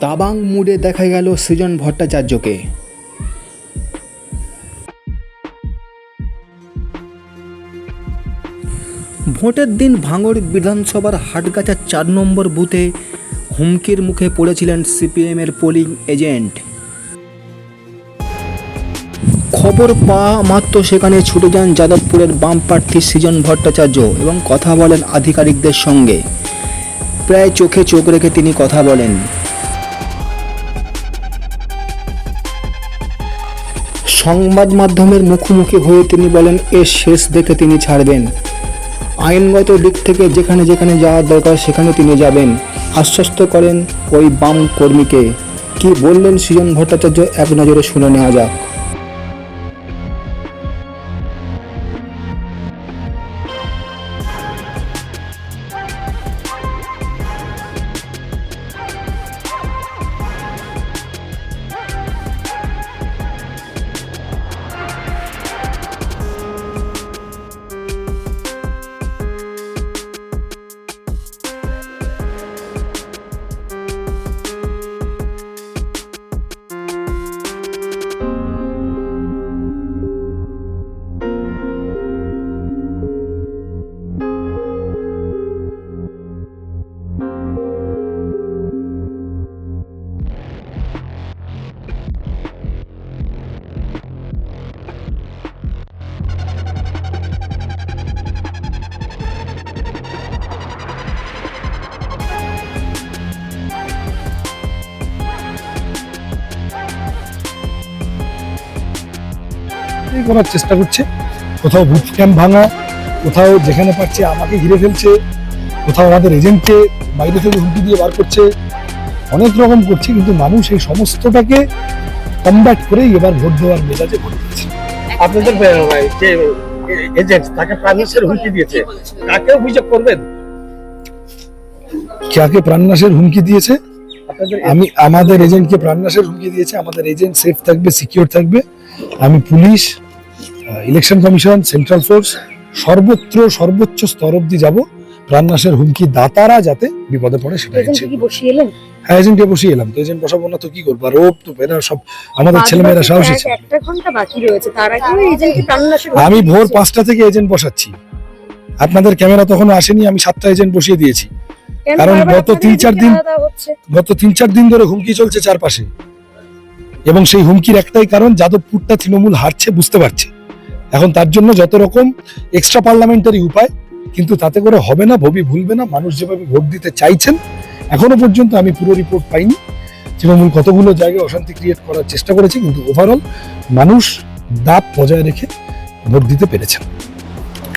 দাবাং মুডে দেখা গেল সৃজন ভট্টাচার্যকে। ভোটের দিন ভাঙড় বিধানসভার হাটগাছা চার নম্বর বুথে হুমকির মুখে পড়েছিলেন সিপিএমের পোলিং এজেন্ট। খবর পাওয়া মাত্র সেখানে ছুটে যান যাদবপুরের বাম প্রার্থী সৃজন ভট্টাচার্য এবং কথা বলেন আধিকারিকদের সঙ্গে। প্রায় চোখে চোখ রেখে তিনি কথা বলেন। সংবাদ মাধ্যমের মুখোমুখি হয়ে তিনি বলেন এর শেষ দেখে তিনি ছাড়বেন। আইনগত দিক থেকে যেখানে যেখানে যাওয়ার দরকার, সেখানে তিনি যাবেন। আশ্বস্ত করেন ওই বাম কর্মীকে। কি বললেন সৃজন ভট্টাচার্য, এক নজরে শুনে নেওয়া যাক। এই করার চেষ্টা করছে। কোথাও বুথ ক্যাম্প ভাঙা কোথাও যেখানে পাচ্ছে আমাকে ঘিরে ফেলছে কোথাও আমাদের এজেন্টকে বাইরে থেকে হুমকি দিয়ে বার করছে। অনেক রকম করছে কিন্তু মানুষ এই সমস্তটাকে কমব্যাট করেই এবার ভোট দেওয়ার মেজাজে ভোট দিয়েছে আপনাদের যে এজেন্ট তাকে প্রাণনাশের হুমকি দিয়েছে কাকে অভিযোগ করবেন? কাকে প্রাণনাশের হুমকি দিয়েছে? আমি আমাদের এজেন্টকে প্রাণনাশের হুমকি দিয়েছে আমাদের এজেন্ট সেফ থাকবে সিকিউর থাকবে। আমি police election commission central force সর্বত্র সর্বোচ্চ স্তর অব্দি যাব। প্রাণনাশের হুমকি দাতারা যাতে বিপদে পড়ে সেটা হ্যাঁ এজেন্টে বসিয়ে এলাম তো। এজেন্ট বসাবো না তো কি করব? আর ও তো এরা সব আমাদের ছেলেমেয়েরা সাহসী আমি ভোর পাঁচটা থেকে এজেন্ট বসাচ্ছি। আপনাদের ক্যামেরা তখন আসেনি আমি সাতটা এজেন্ট বসিয়ে দিয়েছি। কারণ গত তিন চার দিন- গত তিন চার দিন ধরে হুমকি চলছে চারপাশে। এবং সেই হুমকির একটাই কারণ যাদবপুরটা তৃণমূল হারছে বুঝতে পারছে। এখন তার জন্য যত রকম এক্সট্রা পার্লামেন্টারি উপায়, কিন্তু তাতে করে হবে না, ভবি ভুলবে না, মানুষ যেভাবে ভোট দিতে চাইছেন, এখনও পর্যন্ত আমি পুরো রিপোর্ট পাইনি। তৃণমূল কতগুলো জায়গায় অশান্তি ক্রিয়েট করার চেষ্টা করেছে, কিন্তু ওভারঅল মানুষ দাপ বজায় রেখে ভোট দিতে পেরেছেন।